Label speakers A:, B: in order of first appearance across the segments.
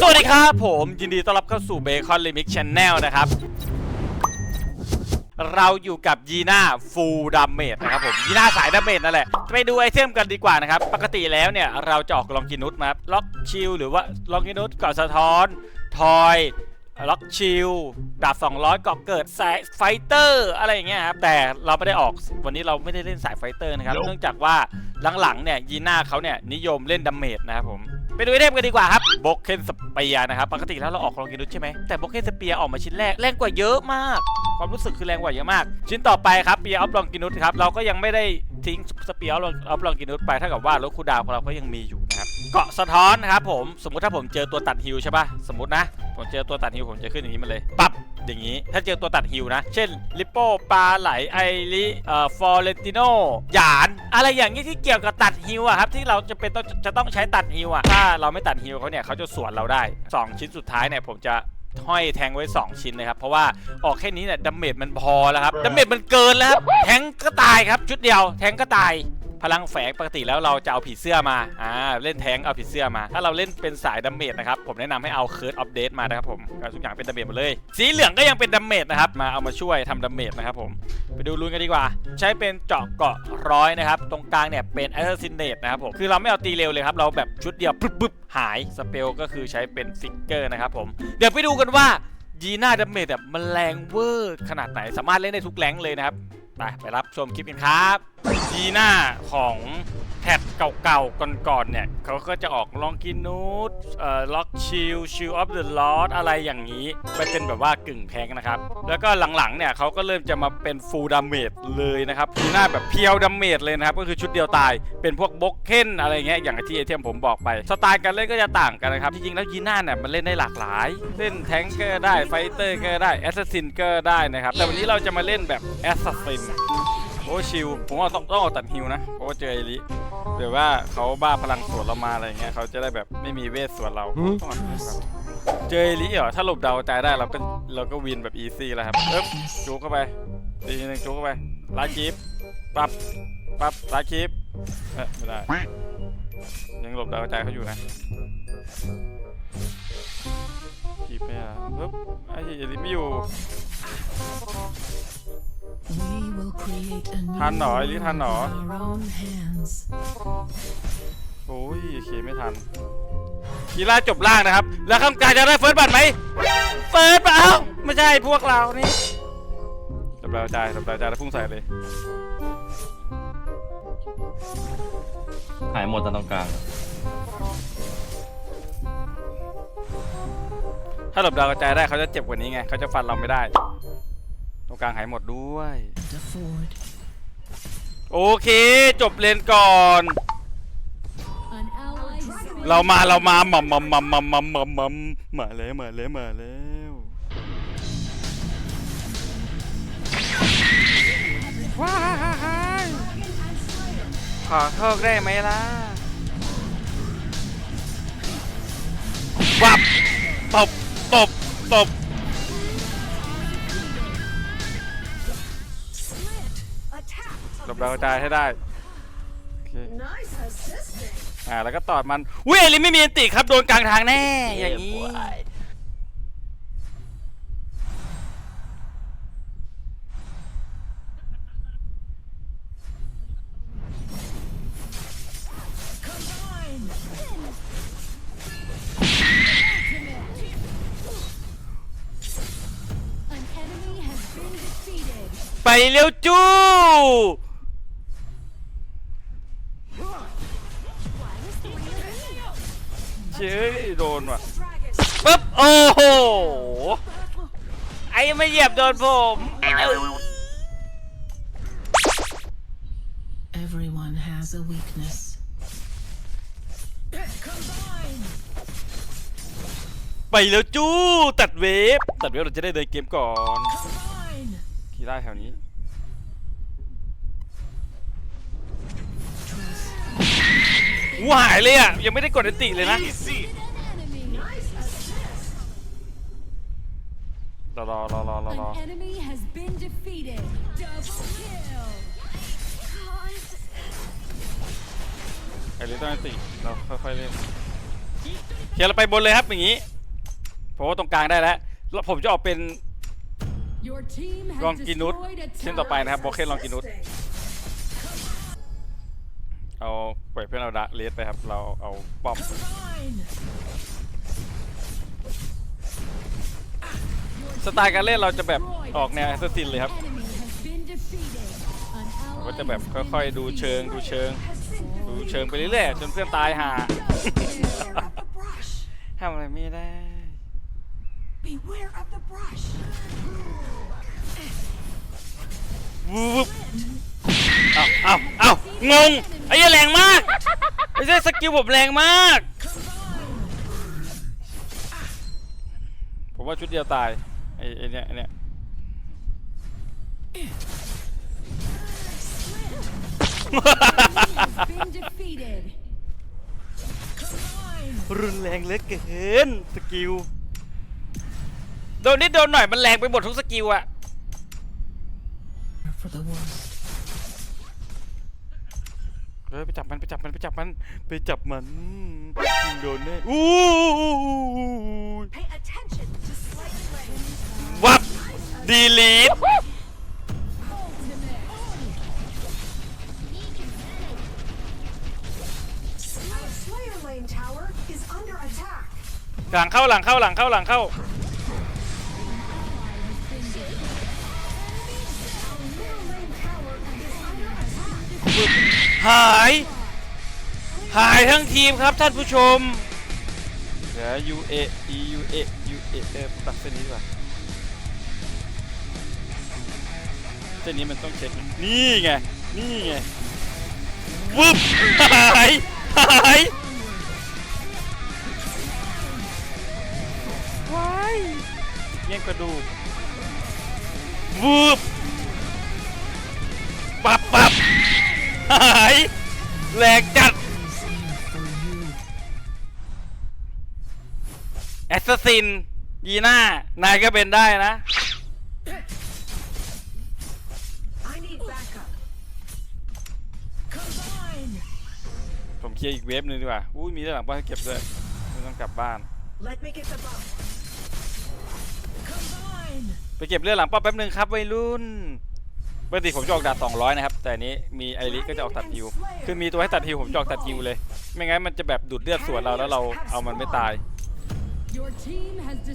A: สวัสดีครับผมยินดีต้อนรับเข้าสู่เบคอนลิมิกช n แนลนะครับ เราอยู่กับยีน่าฟูลดามเมจนะครับผมยีน่าสายดามเมจนั่นแหละ ไปดูไอเทมกันดีกว่านะครับ ปกติแล้วเนี่ย เราจะออกลองกินุสมาล็อกชิลหรือว่าลองกินุสเกาะสะท้อน ทอยล็อกชิลดาบ200เกาะเกิดสายไฟเตอร์อะไรอย่างเงี้ยครับ แต่เราไม่ได้ออกวันนี้เราไม่ได้เล่นสายไฟเตอร์นะครับ เนื่องจากว่าหลังๆเนี่ยยีน่าเขาเนี่ยนิยมเล่นดาเมจนะครับผม ไปดูไอเทมกันดีกว่าครับ บล็อกเคนสเปียนะครับปกติแล้วเราออกลองกินุสใช่ไหมแต่บล็อกเคนสเปียออกมาชิ้นแรกแรงกว่าเยอะมาก ความรู้สึกคือแรงกว่าเยอะมาก ชิ้นต่อไปครับเปียออฟลองกินุสครับเราก็ยังไม่ได้ทิ้งสเปียออฟลองกินุสไปเท่ากับว่ารถคูดาวของเราก็ยังมีอยู่ เกาะสะท้อนนะครับผมสมมุติถ้าผมเจอตัวตัดฮิวใช่ป่ะสมมตินะ ผมเจอตัวตัดฮิวผมจะขึ้นอย่างนี้มาเลยปั๊บอย่างนี้ ถ้าเจอตัวตัดฮิวนะ เช่นลิปโป้ปลาไหลไอริเอ่อฟอเรนติโนหยาน อะไรอย่างนี้ที่เกี่ยวกับตัดฮิวอะครับที่เราจะเป็นต้องจะต้องใช้ตัดฮิวอะถ้าเราไม่ตัดฮิวเขาเนี่ยเขาจะสวนเราได้ 2 ชิ้นสุดท้ายเนี่ยผมจะห้อยแทงไว้ 2 ชิ้นนะครับ เพราะว่าออกแค่นี้เนี่ยดาเมจมันพอแล้วครับดาเมจมันเกินแล้วครับแทงก็ตายครับชุดเดียวแทงก็ตาย พลังแฝงปกติแล้วเราจะเอาผีเสื้อมาอ่าเล่นแทงเอาผีเสื้อมา ถ้าเราเล่นเป็นสายดาเมจนะครับผมแนะนำให้เอาเคิร์ดอัปเดตมานะครับผมทุกอย่างเป็นดาเมจหมดเลย สีเหลืองก็ยังเป็นดาเมจนะครับมาเอามาช่วยทำดาเมจนะครับผมไปดูรุนกันดีกว่า ใช้เป็นเจาะเกาะร้อยนะครับตรงกลางเนี่ยเป็นแอสซินเนตนะครับผมคือเราไม่เอาตีเร็วเลยครับเราแบบชุดเดียวปึ๊บปึ๊บหายสเปลก็คือใช้เป็นฟิกเกอร์นะครับผมเดี๋ยวไปดูกันว่ายีน่าดาเมจแบบมันแรงเวอร์ขนาดไหนสามารถเล่นได้ทุกแรงเลยนะครับ ไปไปรับชมคลิปกันครับยีน่าของ แพทเก่าๆ ก่อนๆ เนี่ยเขาก็จะออกลองกินนูดเอ่อล็อกชิลชิลออฟเดอะลออะไรอย่างนี้ไปเป็นแบบว่ากึ่งแพงนะครับ แล้วก็หลังๆ เนี่ยเขาก็เริ่มจะมาเป็นฟูลดาเมจเลยนะครับยีน่าแบบเพียวดาเมจเลยนะครับ ก็คือชุดเดียวตายเป็นพวกบล็อกเคนอะไรเงี้ยอย่างที่ไอเทมผมบอกไป สไตล์การเล่นก็จะต่างกันนะครับ จริงๆ แล้วยีน่าเนี่ยมันเล่นได้หลากหลาย เล่นแทงเกอร์ได้ไฟเตอร์ก็ได้แอสซัสซินก็ได้นะครับแต่วันนี้เราจะมาเล่นแบบแอสซัสซิน โอ้ชิวผมว่าต้องต้องออกตัดฮิวนะ เพราะว่าเจอไอริเดี๋ยวว่าเขาบ้าพลังสวนเรามาอะไรเงี้ยเขาจะได้แบบไม่มีเวทสวนเราต้องออกฮิวครับเจอไอริเหรอ ถ้าหลบดาวกระจายได้เราก็เราก็วินแบบอีซี่แล้วครับเอ๊บจูเข้าไปตีหนึ่งจูเข้าไปลาคีฟปั๊บปั๊บลาคีฟเอ๊ะไม่ได้ ยังหลบดาวกระจายเขาอยู่นะ คีฟไม่ได้ปึ๊บไอ้ไอริไม่อยู่
B: ทันหนอไอ้ลิทันหนอ
A: โอ้ยเคไม่ทันคีร่าจบล่างนะครับ แล้วคำการจะได้เฟิร์สบัตไหมเฟิร์สบัตรเอ้าไม่ใช่พวกเรานี่ดับดาวใจายดับดาวใจายแล้วพุ่งใส่เลย
C: หายหมดตอนตรงกลาง
A: ถ้าหลบดาวกระจายได้เขาจะเจ็บกว่านี้ไงเขาจะฟันเราไม่ได้ ตรงกลางหายหมดด้วย โอเค จบเลนก่อน เรามาเรามาหมัมมัมมัมมัมมัมมัมมัมมาแล้วมาแล้วมาแล้วว้ายขอโทษได้ไหมล่ะวับตบ ตบ ตบหลบดาวกระจายให้ได้โอเคอ่า แล้วก็ตอดมันเว้ยลิไม่มีอันติครับ โดนกลางทางแน่ อย่างนี้ ไปเร็วจู้เชื่อโดนว่ะปึ๊บโอ้โหไอ้ไม่เหยียบโดนผมเอ้ย
B: Everyone has a weakness.
A: ไปแล้วจู้ตัดเวฟตัดเวฟเราจะได้เดินเกมก่อนขี่ได้แถวนี้ หูหายเลยอะ ยังไม่ได้กดอันติเลยนะ รอรอรอรอรอรอ
D: An enemy has been defeated. Double kill.
A: ไอ้ลิต้องอันติเราค่อยๆเล่นเคลียร์เราไปบนเลยครับอย่างนี้เพราะว่าตรงกลางได้แล้วแล้วผมจะออกเป็น
D: Your team has
A: ลองกินุส
D: destroyed a
A: เส้นต่อไปนะครับ
D: tower.
A: โบเคนลองกินุส เอาปล่อยเพื่อนเราดะเลสไปครับ เราเอาป้อม
D: Combine.
A: สไตล์การเล่นเราจะแบบออกแนวแอสซัสซินเลยครับ
D: Enemy has been defeated. An ally
A: ก็จะแบบ
D: has
A: ค่อย
D: been
A: ๆดูเชิง
D: defeated.
A: ดูเชิง ดูเชิงไปเรื่อยๆจนเพื่อนตายหา
C: Beware of the brush.
A: ทำอะไรไม่ได้
C: Beware of the brush.
A: วูบเอาเอาเอางงไอ้เหี้ยแรงมากไอ้เจ้ยสกิลผมแรงมาก ผมว่าชุดเดียวตายไอ้ไอ้เนี่ยไอ้เนี่ย
D: has been defeated.
A: รุนแรงเหลือเกินสกิลโดนนิดโดนหน่อยมันแรงไปหมดทุกสกิลอะ ฮ้ยไปจับมันไปจับมันไปจับมันไปจับมันโดนแน่อู้
C: Pay attention to slight legs.
A: วับดีลีท
C: Our Slayer Lane tower is under attack.
A: หลังเข้าหลังเข้าหลังเข้าหลังเข้า หาย หายทั้งทีมครับท่านผู้ชม เดี๋ยว U A E U A U A เออตัดเส้นนี้ดีกว่าเส้นนี้มันต้องเช็คนะนี่ไง นี่ไงวึบหายหายว้ายแย่งกระดูกวึบปับ หายแรงจัดแอสซัสซินยีน่านายก็เป็นได้นะ
C: I need backup.
A: ผมเคลียร์อีกเวฟหนึงดีกว่า อุ้ยมีด้านหลังบ้านให้เก็บด้วยไม่ต้องกลับบ้าน
C: Let me get the buff.
A: ไปเก็บเรื่องหลังป้อมแป๊บนึงครับวัยรุ่น ปกติผมจะออกดาบ200 นะครับ แต่อันนี้มีไอริก็จะออกตัดฮิว คือมีตัวให้ตัดฮิวผมจะออกตัดฮิวเลย ไม่งั้นมันจะแบบดูดเลือดสวนเราแล้วเราเอามันไม่ตาย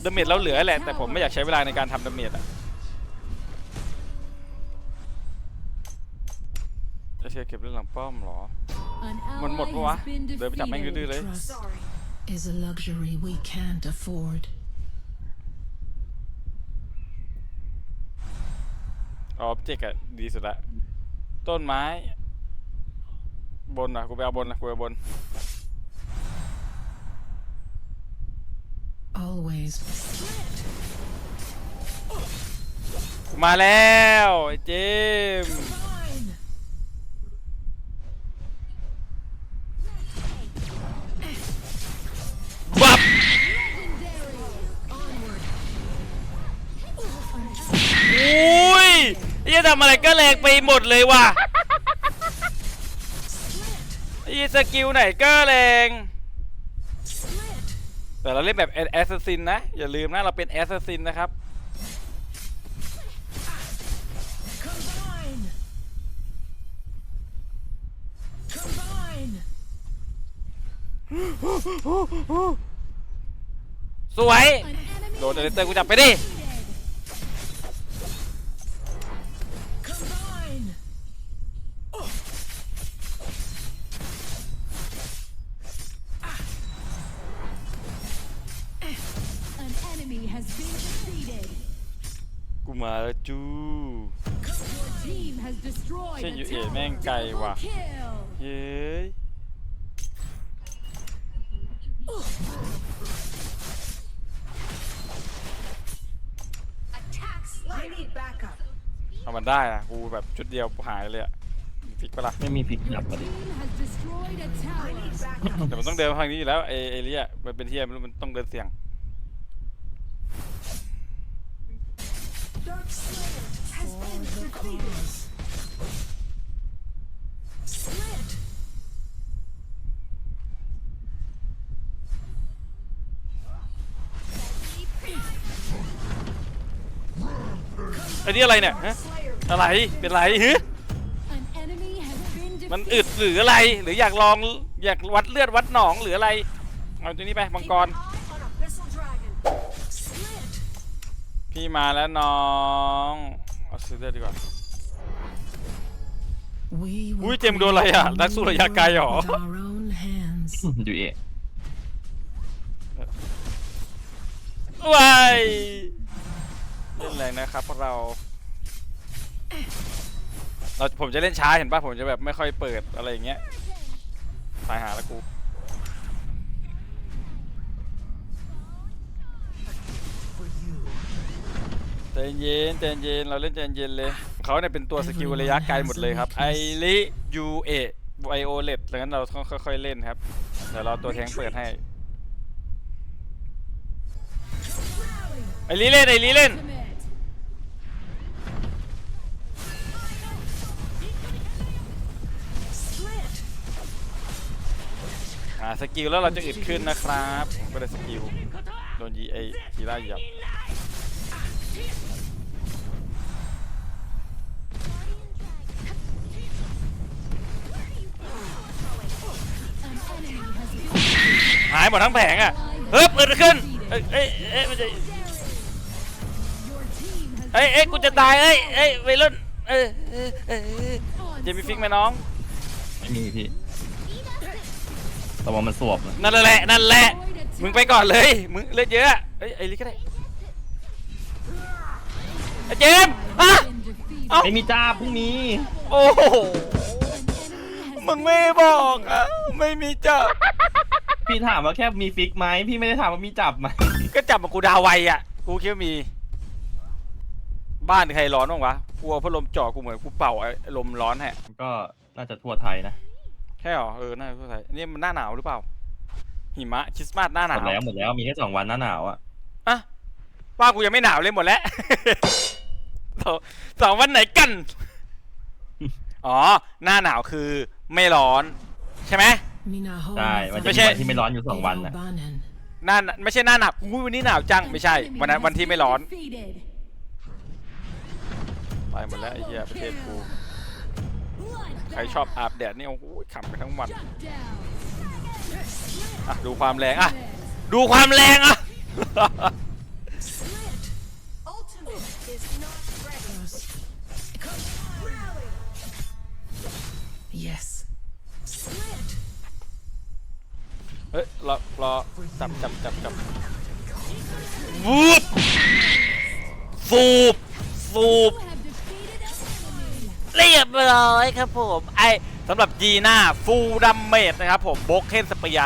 A: ดาเมจเราเหลือแหละ แต่ผมไม่อยากใช้เวลาในการทำดาเมจอะจะเชียร์เก็บเรื่องหลังป้อมเหรอ มันหมดปะวะ เดินไปจับแม่งดื้อเลย
B: Trust
C: Sorry.
B: is a luxury we can't afford.
A: ออบเจกต์อะดีสุดละ ต้นไม้ บนอะกูไปเอาบนนะกูไปเอาบน
B: Always
A: กูมาแล้วไอ้เจมส์ ไอ้ทำอะไรก็แรงไปหมดเลยว่ะไอ้สกิลไหนก็แรง แต่เราเล่นแบบแอสซัสซินนะ อย่าลืมนะเราเป็นแอสซัสซินนะครับสวย โดนเด
D: has
A: เตอร์กูจับไปดิ กูมาแล้วจู
D: Your team has destroyed
A: เช่น
D: a
A: ยูเอ
D: tower.
A: แม่งไกล
D: Double
A: ว่ะ
D: kill.
A: เย้ย
C: Attacks. I need backup.
A: เอามันได้นะกูแบบชุดเดียวหายเลยอะฟิกปะล่ะ
E: ไม่มีพลิกกลับ
D: Your
E: มาดิ
D: team has destroyed a
C: I need
D: tower.
C: backup.
A: แต่มันต้องเดินทางนี้อยู่แล้วเอเอเลียมันเป็นเทียไม่รู้มันต้องเดินเสี่ยง
C: ไอ้
A: นี่อะไรเนี่ยฮะอะไรเป็นไรฮมันอึดหรืออะไร หรืออยากลองอยากวัดเลือดวัดหนองหรืออะไร เอาตัวนี้ไปมังกร พี่มาแล้วน้องเอาซื้อเลือดดีกว่า
B: We will
A: อุ้ยเจมส์โดนอะไรอะ
B: create a
A: นักสู้ระยะไกลเหรอ
B: with our own hands.
E: อยู่เอ
A: ว้ายเล่นแรงนะครับพวกเรา เราผมจะเล่นช้าเห็นป่ะ ผมจะแบบไม่ค่อยเปิดอะไรอย่างเงี้ย ตายหาแล้วกู ใจเย็นใจเย็นเราเล่นใจเย็นเลยเขาเนี่ยเป็นตัวสกิลระยะไกลหมดเลยครับไอริยูเอไวโอเลตดังนั้นเราต้องค่อยๆเล่นครับเดี๋ยวเราตัวแทงเปิดให้ไอริเล่นไอริเล่น
D: Ultimate.
C: Slit.
A: อ่าสกิลแล้วเราจะอึดขึ้นนะครับผมก็ได้สกิลโดนยีไอทีล่าเหยียบายหมดทั้งแผงอะเฮ้ยอึดขึ้นเอ้ยเอ้ยเอ้ยมันจะ
D: Your team has
A: เอ้ยเอ้ยกูจะตายเอ้ยเอ้ยวัยรุ่นเอ้ยเอ้ยเอ้ยเอ้ยเจมี่ฟิกไหมน้อง
E: ไม่มีพี่แต่ว่ามันสวบนะ
A: นั่นแหละ นั่นแหละ มึงไปก่อนเลย มึงเลือดเยอะเอ้ยไอ้ลิก็ได้ไอ้เจมส์อะ
D: been defeated.
A: เอ้า
E: ไม่มีจ้าพรุ่งนี้
A: โอ้โห
D: An enemy has
A: มึงไม่บอกอะไม่มีจับ
E: พี่ถามว่าแค่มีฟิกไหมพี่ไม่ได้ถามว่ามีจับไหม
A: ก็จับมากูดาวไวอะ กูคิดว่ามี บ้านใครร้อนบ้างวะกลัวพัดลมจ่อกูเหมือนกูเป่าไอ้ลมร้อนแฮะ
E: ก็น่าจะทั่วไทยนะ
A: ใช่หรอเออน่าจะพูดไทยนี่มันหน้าหนาวหรือเปล่า หิมะคริสต์มาสหน้าห
E: หม
A: นา
E: ด
A: ว
E: แล้วหมดแล้วมีแค่สองวันหน้าหนาวอะ
A: อะว่ากูยังไม่หนาวเลยหมดแล้ว สองสองวันไหนกัน อ๋อ หน้าหนาวคือไม่ร้อน ใช่ไหม
B: Minaho
E: ใช่ มันจะ
A: ไม่
E: มี
A: ใช่
E: วันที่ไม่ร้อนอยู่สองวันนะ
B: Banen.
A: หน้าไม่ใช่หน้าหนาวอุ้ยวันนี้หนาวจังไม่ใช่ วันนั้นวันที่ไม่ร้อน
D: defeated.
A: ไปหมดแล้วไอ้เหี้ยประเทศกู
D: Bloodbath.
A: ใครชอบอาบแดดนี่โอ้โหขำไปทั้งวัน
D: Shut down.
A: อะดูความแรงอะดูความแรงอะ ฮ้ยรอรอจับจับจับจับวูบฟูบฟูบเรียบร้อยครับผมไอสำหรับจีน่าฟูดัมเมดนะครับผมโบกเคนสเปีย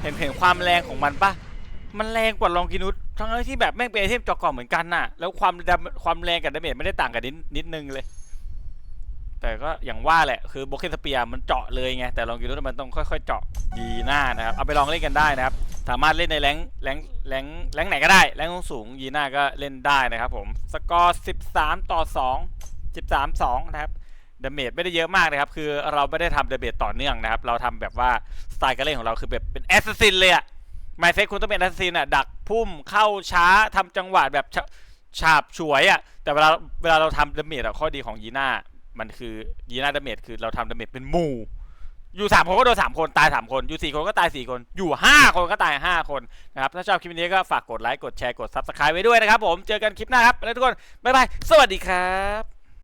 A: เห็นเห็นความแรงของมันปะมันแรงกว่าลองกินุสทั้งที่แบบแม่งเป็นไอเทมจอกก่องเหมือนกันน่ะ แล้วความความแรงกับดาเมจไม่ได้ต่างกันนิดนิดนึงเลย แต่ก็อย่างว่าแหละคือโบเคนสเปียมันเจาะเลยไงแต่ลองกินุสมันต้องค่อยๆ เจาะดีหน้านะครับเอาไปลองเล่นกันได้นะครับ สามารถเล่นในแรงแรงแรงแรงไหนก็ได้แรงสูงยีน่าก็เล่นได้นะครับผมสกอร์ 13 ต่อ 2 13 2 นะครับดาเมจไม่ได้เยอะมากนะครับ คือเราไม่ได้ทำดาเมจต่อเนื่องนะครับ เราทำแบบว่าสไตล์การเล่นของเราคือแบบเป็นแอสซัสซินเลยอะไมเซ็ตคุณต้องเป็นแอสซัสซินอะดักพุ่มเข้าช้าทำจังหวะแบบฉะฉาบฉวยอะแต่เวลาเวลาเราทำดาเมจอะข้อดีของยีน่า มันคือยีน่าดาเมจคือเราทำดาเมจเป็นหมู่ อยู่สามคนก็โดนสามคนตายสามคนอยู่สี่คนก็ตายสี่คน อยู่ห้าคนก็ตายห้าคนนะครับถ้าชอบคลิปนี้ก็ฝากกดไลค์กดแชร์กดซับสไครต์ไว้ด้วยนะครับผมเจอกันคลิปหน้าครับแล้วทุกคนบ๊ายบายสวัสดีครับ